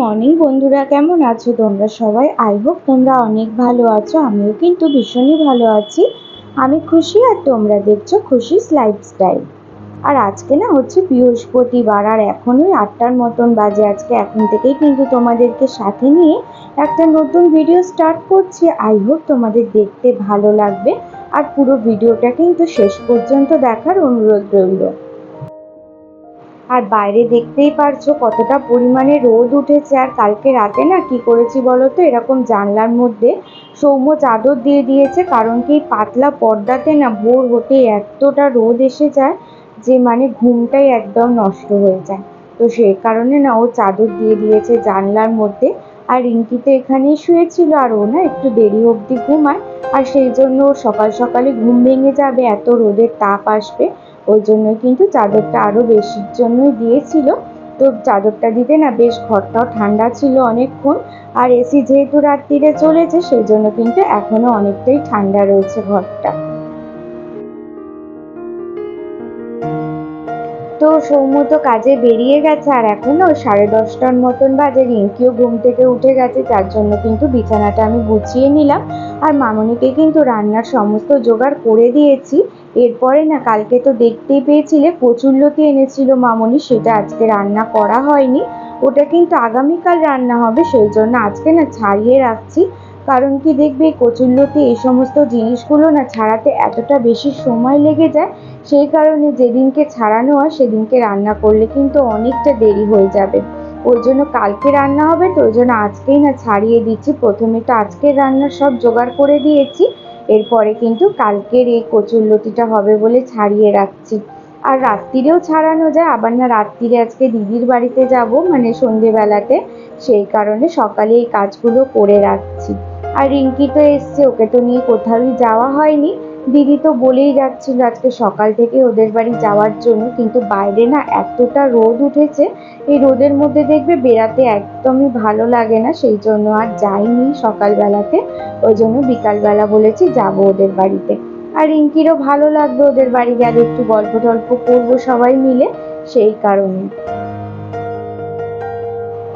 Morning বন্ধুরা, কেমন আছো তোমরা সবাই? আই হোপ তোমরা অনেক ভালো আছো, আমিও কিন্তু ভীষণই ভালো আছি। আমি খুশি আর তোমরা দেখছ খুশিস লাইফস্টাইল আর আজকে না হচ্ছে বৃহস্পতিবার, আর এখন ওই আটটার মতন বাজে আজকে। এখন থেকেই কিন্তু তোমাদেরকে সাথে নিয়ে একটা নতুন ভিডিও স্টার্ট করছি। আই হোপ তোমাদের দেখতে ভালো লাগবে। আর পুরো ভিডিওটা কিন্তু শেষ পর্যন্ত দেখার অনুরোধ রইল। আর বাইরে দেখতেই পারছ কতটা পরিমাণে রোদ উঠেছে আর কালকে রাতে না কি করেছি বলো তো এরকম জানলার মধ্যে সৌম্য চাদর দিয়ে দিয়েছে কারণ কি পাতলা পর্দাতে না ভোর হতে এতটা রোদ এসে যায় যে মানে ঘুমটাই একদম নষ্ট হয়ে যায়। তো সেই কারণে না ও চাদর দিয়ে দিয়েছে জানলার মধ্যে আর রিঙ্কি তো এখানেই শুয়েছিল আর ও না একটু দেরি অবধি ঘুমায় আর সেই জন্য সকাল সকালে ঘুম ভেঙে যাবে, এত রোদের তাপ আসবে। ওই জন্য কিন্তু চাদরটা আরও বেশির জন্যই দিয়েছিল। তো চাদরটা দিতে না বেশ ঘরটাও ঠান্ডা ছিল অনেকক্ষণ। আর এসি যেহেতু রাত্রিরে চলেছে, সেই জন্য কিন্তু এখনও অনেকটাই ঠান্ডা রয়েছে ঘরটা। তো সৌম্য তো কাজে বেরিয়ে গেছে, আর এখনও সাড়ে দশটার মতন বাজে। রিঙ্কিও ঘুম থেকে উঠে গেছে, যার জন্য কিন্তু বিছানাটা আমি গুছিয়ে নিলাম। আর মামনিকে কিন্তু রান্নার সমস্ত জোগাড় করে দিয়েছি। এরপরে না, কালকে তো দেখতেই পেয়েছিলে কচুরলতি এনেছিল মামনি, সেটা আজকে রান্না করা হয়নি। ওটা কিন্তু আগামীকাল রান্না হবে, সেই জন্য আজকে না ছাড়িয়ে রাখছি। কারণ কি দেখবে কচুরলতি এই সমস্ত জিনিসগুলো না ছাড়াতে এতটা বেশি সময় লেগে যায়, সেই কারণে যেদিনকে ছাড়ানো হয়, সেদিনকে রান্না করলে কিন্তু অনেকটা দেরি হয়ে যাবে। ওই জন্য কালকে রান্না হবে, তো ওই জন্য আজকেই না ছাড়িয়ে দিচ্ছি। প্রথমে তো আজকের রান্নার সব জোগাড় করে দিয়েছি, এরপরে কিন্তু কালকের এই কচুর লতিটা হবে বলে ছাড়িয়ে রাখছি। আর রাত্রিরেও ছাড়ানো যায়, আবার না রাত্রিরে আজকে দিদির বাড়িতে যাব মানে সন্ধেবেলাতে, সেই কারণে সকালে এই কাজগুলো করে রাখছি। আর রিঙ্কি তো এসছে, ওকে তো নিয়ে কোথাওই যাওয়া হয়নি। দিদি তো বলেই যাচ্ছিল আজকে সকাল থেকে ওদের বাড়ি যাওয়ার জন্য, কিন্তু বাইরে না এতটা রোদ উঠেছে, এই রোদের মধ্যে দেখবে বেড়াতে একদমই ভালো লাগে না, সেই জন্য আর যাইনি সকালবেলাতে, ওই জন্য বিকালবেলা বলেছি যাব ওদের বাড়িতে। আর রিঙ্কিরও ভালো লাগবে ওদের বাড়ি গেলে, একটু গল্প টল্প করব সবাই মিলে, সেই কারণে।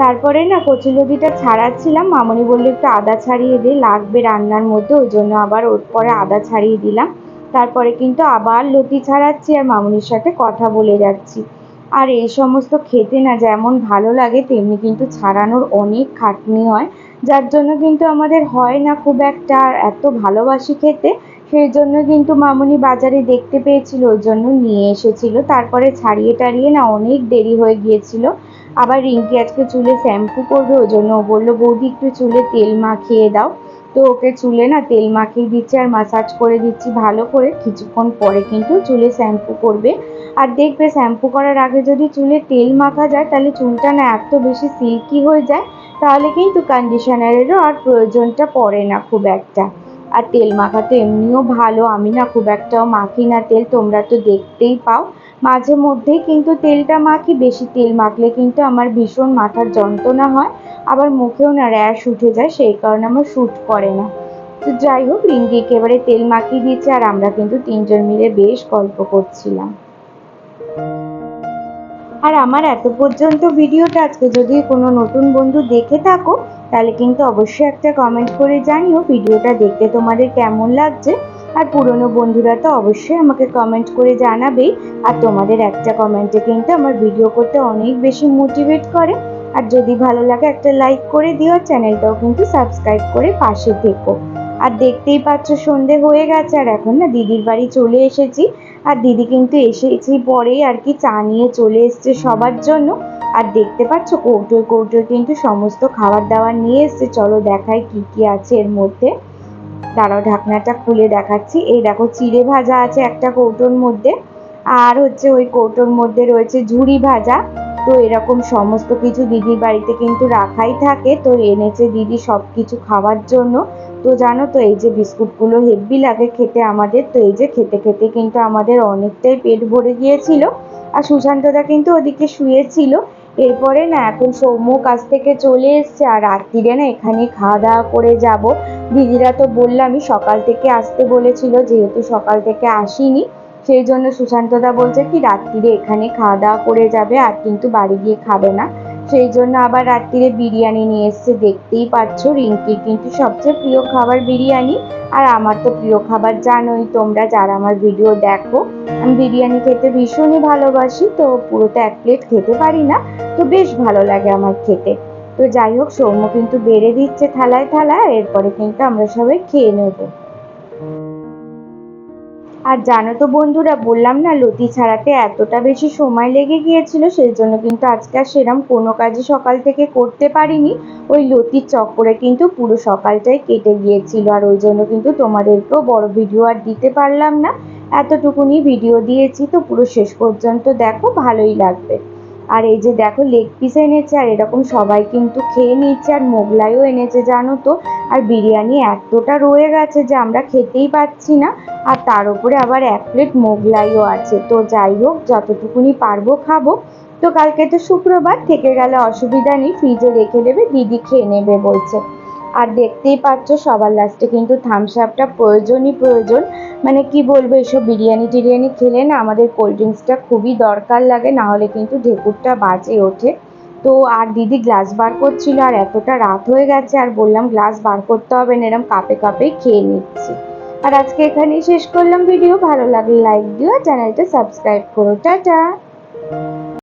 তারপরে না কচুলতিটা ছাড়াচ্ছিলাম। মামনি বলল, একটু আদা ছাড়িয়ে দে, লাগবে রান্নার মধ্যে ওই জন্য আবার ওর পরে আদা ছাড়িয়ে দিলাম। তারপরে কিন্তু আবার লতি ছাড়াচ্ছি আর মামনির সাথে কথা বলে যাচ্ছি। আর এই সমস্ত খেতে না যেমন ভালো লাগে, তেমনি কিন্তু ছাড়ানোর অনেক খাটনি হয়। যার জন্য কিন্তু আমাদের হয় না খুব একটা। আর এত ভালোবাসি খেতে সেই জন্য কিন্তু মামনি বাজারে দেখতে পেয়েছিল, ওই জন্য নিয়ে এসেছিল। তারপরে ছাড়িয়ে টাড়িয়ে না অনেক দেরি হয়ে গিয়েছিল। আবার রিঙ্কি আজকে চুলে শ্যাম্পু করবে, ওই জন্য ও বলল, বৌদি, একটু চুলে তেল মাখিয়ে দাও। তো ওকে চুলে না তেল মাখিয়ে দিচ্ছি আর মাসাজ করে দিচ্ছি ভালো করে। কিছুক্ষণ পরে কিন্তু চুলে শ্যাম্পু করবে। আর দেখবে শ্যাম্পু করার আগে যদি চুলে তেল মাখা যায়, তাহলে চুলটা না এত বেশি সিল্কি হয়ে যায়, তাহলে কিন্তু কন্ডিশনারেরও আর প্রয়োজনটা পড়ে না খুব একটা। আর তেল মাখা তো এমনিও ভালো। আমি না খুব একটাও মাখি না। তেল তোমরা তো দেখতেই পাও। মাঝে মধ্যেই কিন্তু তেলটা মাখি, বেশি তেল মাখলে কিন্তু আমার ভীষণ মাথার যন্ত্রণা হয়। আবার মুখেও না র্যাশ উঠে যায়, সেই কারণে আমার শ্যুট করে না। তো যাই হোক রিঙ্গি একেবারে তেল মাখিয়ে দিচ্ছে আর আমরা কিন্তু তিনজন মিলে বেশ গল্প করছিলাম। আর আমার এত পর্যন্ত ভিডিওটা, আজকে যদি কোনো নতুন বন্ধু দেখে থাকো তাহলে কিন্তু অবশ্যই একটা কমেন্ট করে জানিও ভিডিওটা দেখতে তোমাদের কেমন লাগছে। আর পুরনো বন্ধুরা তো অবশ্যই আমাকে কমেন্ট করে জানাবেই আর তোমাদের একটা কমেন্টে কিন্তু আমার ভিডিও করতে অনেক বেশি মোটিভেট করে। আর যদি ভালো লাগে একটা লাইক করে দিও চ্যানেলটাও কিন্তু সাবস্ক্রাইব করে পাশে থেকো। আর দেখতেই পাচ্ছ সন্ধে হয়ে গেছে, আর এখন না দিদির বাড়ি চলে এসেছি। আর দিদি কিন্তু এসেছি পরেই আর কি চা নিয়ে চলে এসছে সবার জন্য। আর দেখতে পাচ্ছ কৌটোয় কৌটোয় কিন্তু সমস্ত খাবার দাবার নিয়ে এসছে। চলো দেখাই কি কি আছে এর মধ্যে। দাঁড়াও, ঢাকনাটা খুলে দেখাচ্ছি। এই দেখো, চিড়ে ভাজা আছে একটা কৌটোর মধ্যে। আর হচ্ছে ওই কৌটোর মধ্যে রয়েছে ঝুড়ি ভাজা। তো এরকম সমস্ত কিছু দিদির বাড়িতে কিন্তু রাখাই থাকে। তো এনেছে দিদি সব কিছু খাওয়ার জন্য। তো জানো তো, এই যে বিস্কুটগুলো হেভি লাগে খেতে আমাদের। তো এই যে খেতে খেতে কিন্তু আমাদের অনেকটাই পেট ভরে গিয়েছিল। আর সুশান্তদা কিন্তু ওদিকে শুয়েছিল। এরপরে না এখন সৌম্য কাছ থেকে চলে এসছে, আর রাত্রিরে না এখানে খাওয়া দাওয়া করে যাব। দিদিরা তো বললামই সকাল থেকে আসতে বলেছিল, যেহেতু সকাল থেকে আসিনি, সেই জন্য সুশান্তদা বলছে কি, রাত্রিরে এখানে খাওয়া দাওয়া করে যাবে, আর কিন্তু বাড়ি গিয়ে খাবে না। সেই জন্য আবার রাত্রিরে বিরিয়ানি নিয়ে এসছে, দেখতেই পাচ্ছ রিঙ্কির কিন্তু সবচেয়ে প্রিয় খাবার বিরিয়ানি। আর আমার তো প্রিয় খাবার জানোই, তোমরা যারা আমার ভিডিও দেখো, আমি বিরিয়ানি খেতে ভীষণই ভালোবাসি, তো পুরোটা এক প্লেট খেতে পারি না, তো বেশ ভালো লাগে আমার খেতে। তো যাই হোক, সৌম্য কিন্তু বেড়ে দিচ্ছে থালায় থালায় এরপরে কিন্তু আমরা সবাই খেয়ে নেব। আর জানো তো বন্ধুরা, বললাম না লতি ছাড়াতে এতটা বেশি সময় লেগে গিয়েছিল, সেই জন্য কিন্তু আজকে আর সেরম কোনো কাজই সকাল থেকে করতে পারিনি। ওই লতির চক্করে কিন্তু পুরো সকালটাই কেটে গিয়েছিল, আর ওই জন্য কিন্তু তোমাদেরকেও বড় ভিডিও আর দিতে পারলাম না। এতটুকুনি ভিডিও দিয়েছি, তো পুরো শেষ পর্যন্ত দেখো, ভালোই লাগবে। আর এই যে দেখো লেগ পিস এনেছে, আর এরকম সবাই কিন্তু খেয়ে নিচ্ছে আর মোগলাইও এনেছে জানো তো। আর বিরিয়ানি এতটা রয়ে গেছে যে আমরা খেতেই পাচ্ছি না। আর তার উপরে আবার এক প্লেট মোগলাইও আছে। তো যাই হোক, যতটুকুনি পারব খাব। তো কালকে তো শুক্রবার, থেকে গেলে অসুবিধা নেই ফ্রিজে রেখে দেবে, দিদি খেয়ে নেবে বলছে। আর দেখতেই পাচ্ছ সবার লাস্টে কিন্তু থামস আপটা প্রয়োজনই প্রয়োজন। মানে কি বলব, এসব বিরিয়ানি টিরিয়ানি খেলে না আমাদের কোল্ড ড্রিঙ্কসটা খুবই দরকার লাগে, না হলে কিন্তু ঢেকুরটা বাজে ওঠে। তো আর দিদি গ্লাস বার করছিল, আর এতটা রাত হয়ে গেছে, আর বললাম গ্লাস বার করতে হবে না, এরম কাপে কাপেই খেয়ে নিচ্ছি। আর আজকে এখানেই শেষ করলাম ভিডিও ভালো লাগলে লাইক দিও চ্যানেলটা সাবস্ক্রাইব করো, টাটা!